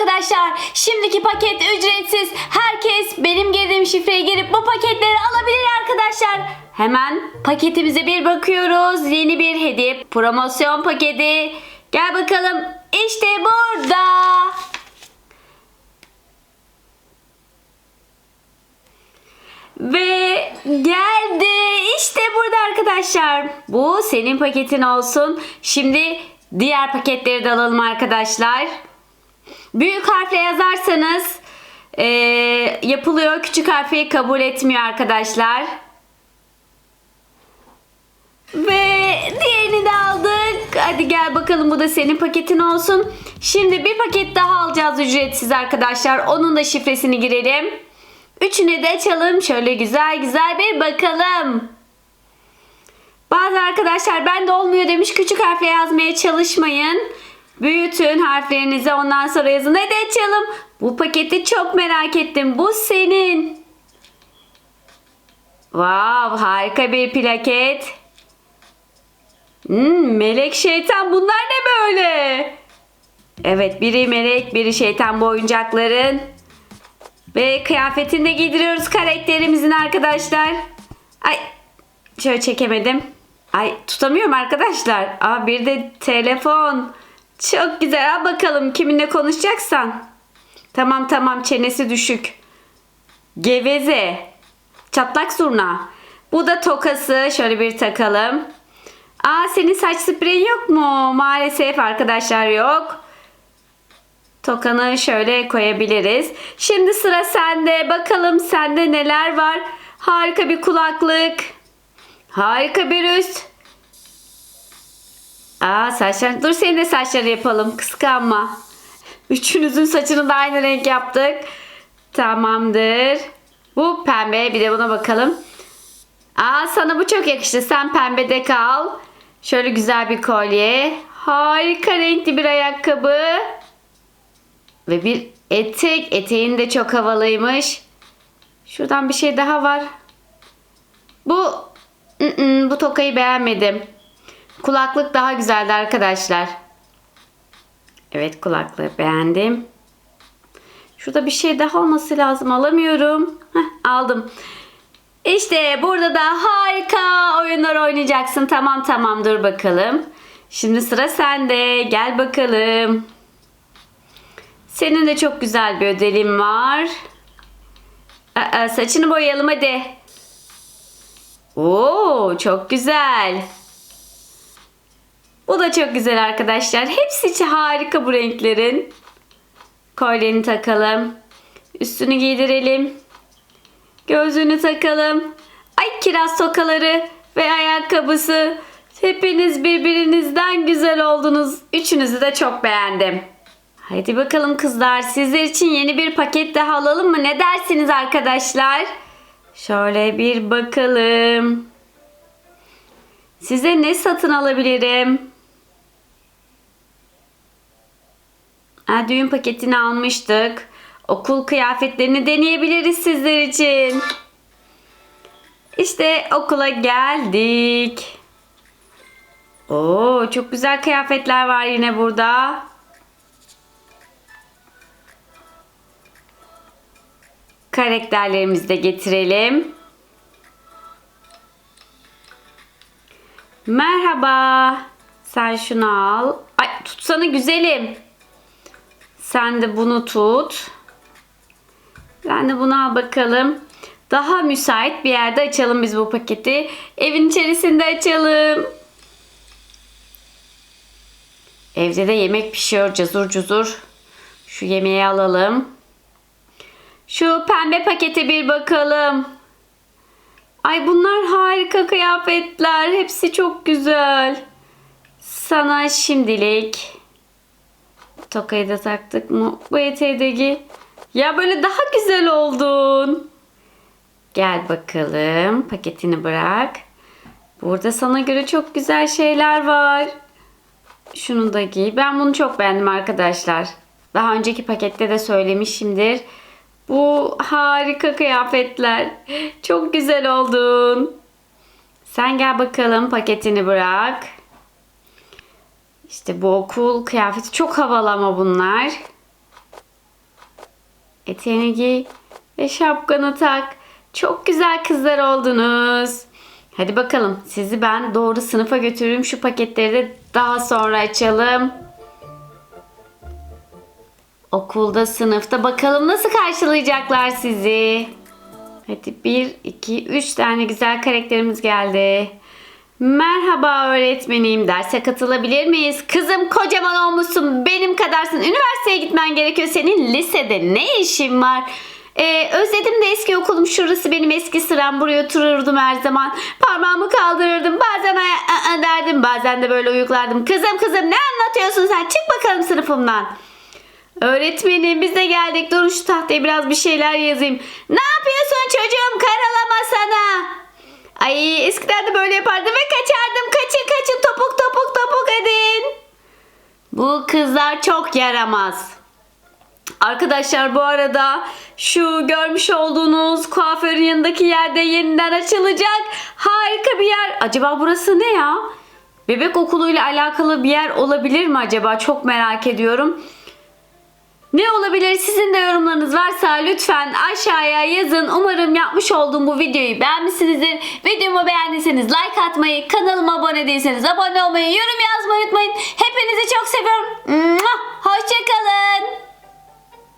arkadaşlar. Şimdiki paket ücretsiz. Herkes benim girdiğim şifreye girip bu paketleri alabilir arkadaşlar. Hemen paketimize bir bakıyoruz. Yeni bir hediye promosyon paketi. Gel bakalım. İşte burada. Ve geldi. İşte burada arkadaşlar. Bu senin paketin olsun. Şimdi diğer paketleri de alalım arkadaşlar. Büyük harfle yazarsanız eee, yapılıyor. Küçük harfi kabul etmiyor arkadaşlar. Ve diğerini de aldık. Hadi gel bakalım bu da senin paketin olsun. Şimdi bir paket daha alacağız ücretsiz arkadaşlar. Onun da şifresini girelim. Üçünü de açalım. Şöyle güzel güzel bir bakalım. Bazı arkadaşlar ben de olmuyor demiş. Küçük harfle yazmaya çalışmayın. Büyütün harflerinizi ondan sonra yazın. Hadi açalım. Bu paketi çok merak ettim. Bu senin. Wow harika bir plaket. Hmm, melek şeytan bunlar ne böyle? Evet biri melek biri şeytan bu oyuncakların. Ve kıyafetini de giydiriyoruz karakterimizin arkadaşlar. Ay şöyle çekemedim. Ay tutamıyorum arkadaşlar. Aa bir de telefon. Çok güzel. Al bakalım kiminle konuşacaksan. Tamam tamam çenesi düşük. Geveze. Çatlak zurna. Bu da tokası. Şöyle bir takalım. Aa senin saç spreyin yok mu? Maalesef arkadaşlar yok. Tokanı şöyle koyabiliriz. Şimdi sıra sende. Bakalım sende neler var. Harika bir kulaklık. Harika bir üst. Aa saçlar. Dur senin de saçları yapalım. Kıskanma. Üçünüzün saçını da aynı renk yaptık. Tamamdır. Bu pembe. Bir de buna bakalım. Aa sana bu çok yakıştı. Sen pembede kal. Şöyle güzel bir kolye. Harika renkli bir ayakkabı. Ve bir etek. Eteğin de çok havalıymış. Şuradan bir şey daha var. Bu Mm-mm, bu tokayı beğenmedim. Kulaklık daha güzeldi arkadaşlar. Evet kulaklığı beğendim. Şurada bir şey daha olması lazım. Alamıyorum. Heh, aldım. İşte burada da harika oyunlar oynayacaksın. Tamam tamam dur bakalım. Şimdi sıra sende. Gel bakalım. Senin de çok güzel bir ödevin var. Aa, saçını boyayalım hadi. Oo, çok güzel. Bu da çok güzel arkadaşlar. Hepsi harika bu renklerin. Kolyeni takalım. Üstünü giydirelim. Gözlüğünü takalım. Ay kiraz tokaları ve ayakkabısı. Hepiniz birbirinizden güzel oldunuz. Üçünüzü de çok beğendim. Haydi bakalım kızlar sizler için yeni bir paket daha alalım mı? Ne dersiniz arkadaşlar? Şöyle bir bakalım. Size ne satın alabilirim? Ha, düğün paketini almıştık. Okul kıyafetlerini deneyebiliriz sizler için. İşte okula geldik. Oo, çok güzel kıyafetler var yine burada. Karakterlerimizi de getirelim. Merhaba. Sen şunu al. Ay tutsana güzelim. Sen de bunu tut. Ben de bunu al bakalım. Daha müsait bir yerde açalım biz bu paketi. Evin içerisinde açalım. Evde de yemek pişiyor cazur cuzur. Şu yemeği alalım. Şu pembe pakete bir bakalım. Ay bunlar harika kıyafetler. Hepsi çok güzel. Sana şimdilik tokayı da taktık mı? Bu eteği de giy. Ya böyle daha güzel oldun. Gel bakalım. Paketini bırak. Burada sana göre çok güzel şeyler var. Şunu da giy. Ben bunu çok beğendim arkadaşlar. Daha önceki pakette de söylemişimdir. Bu harika kıyafetler. Çok güzel oldun. Sen gel bakalım paketini bırak. İşte bu okul kıyafeti çok havalı ama bunlar. Eteğini giy ve şapkanı tak. Çok güzel kızlar oldunuz. Hadi bakalım sizi ben doğru sınıfa götürürüm. Şu paketleri de daha sonra açalım. Okulda, sınıfta bakalım nasıl karşılayacaklar sizi. Hadi bir, iki, üç tane güzel karakterimiz geldi. Merhaba öğretmenim. Derse katılabilir miyiz? Kızım kocaman olmuşsun. Benim kadarsın. Üniversiteye gitmen gerekiyor. Senin lisede ne işin var? Ee, özledim de eski okulum. Şurası benim eski sıram. Buraya otururdum her zaman. Parmağımı kaldırırdım. Bazen aya ı, ı derdim. Bazen de böyle uyuklardım. Kızım kızım ne anlatıyorsun sen? Çık bakalım sınıfımdan. Öğretmenim biz de geldik. Durun şu tahtaya biraz bir şeyler yazayım. Ne yapıyorsun çocuğum? Karalama sana. Ay eskiden de böyle yapardım ve kaçardım. Kaçın kaçın topuk topuk topuk edin. Bu kızlar çok yaramaz. Arkadaşlar bu arada şu görmüş olduğunuz kuaförün yanındaki yerde yeniden açılacak harika bir yer. Acaba burası ne ya? Bebek okuluyla alakalı bir yer olabilir mi acaba? Çok merak ediyorum. Ne olabilir? Sizin de yorumlarınız varsa lütfen aşağıya yazın. Umarım yapmış olduğum bu videoyu beğenmişsinizdir. Videomu beğendiyseniz like atmayı, kanalıma abone değilseniz abone olmayı, yorum yazmayı unutmayın. Hepinizi çok seviyorum. Hoşçakalın.